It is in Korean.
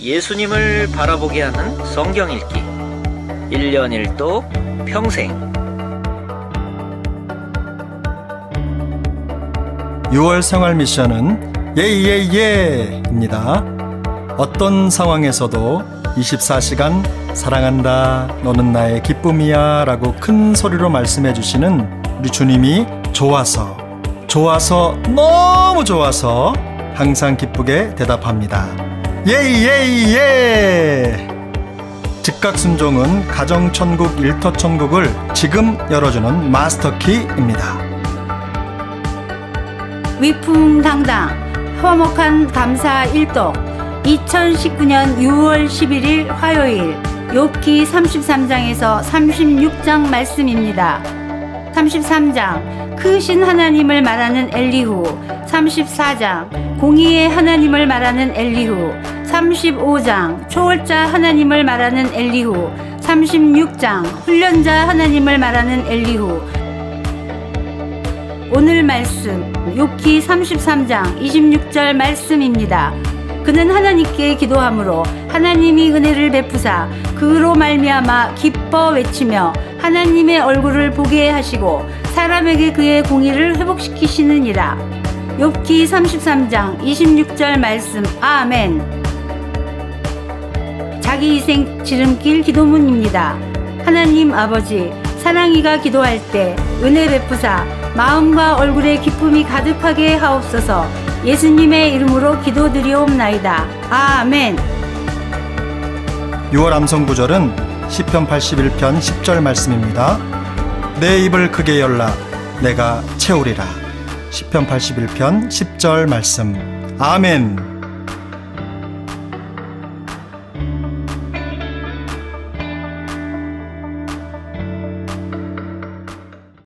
예수님을 바라보게 하는 성경 읽기 1년 1독 평생 6월 생활 미션은 예예예입니다. 어떤 상황에서도 24시간 사랑한다, 너는 나의 기쁨이야 라고 큰 소리로 말씀해 주시는 우리 주님이 좋아서, 좋아서, 너무 좋아서 항상 기쁘게 대답합니다. 예예 예! 즉각 순종은 가정천국 일터천국을 지금 열어주는 마스터키입니다. 위풍당당 화목한 감사 일독 2019년 6월 11일 화요일 욥기 33장에서 36장 말씀입니다. 33장 크신 하나님을 말하는 엘리후 34장 공의의 하나님을 말하는 엘리후 35장 초월자 하나님을 말하는 엘리후 36장 훈련자 하나님을 말하는 엘리후 오늘 말씀 욥기 33장 26절 말씀입니다. 그는 하나님께 기도함으로 하나님이 은혜를 베푸사 그로 말미암아 기뻐 외치며 하나님의 얼굴을 보게 하시고 사람에게 그의 공의를 회복시키시느니라. 욥기 33장 26절 말씀 아멘. 자기 희생 지름길 기도문입니다. 하나님 아버지, 사랑이가 기도할 때 은혜 베푸사 마음과 얼굴에 기쁨이 가득하게 하옵소서 예수님의 이름으로 기도드리옵나이다. 아멘. 6월 암송 구절은 시편 81편 10절 말씀입니다. 내 입을 크게 열라 내가 채우리라. 시편 81편 10절 말씀. 아멘.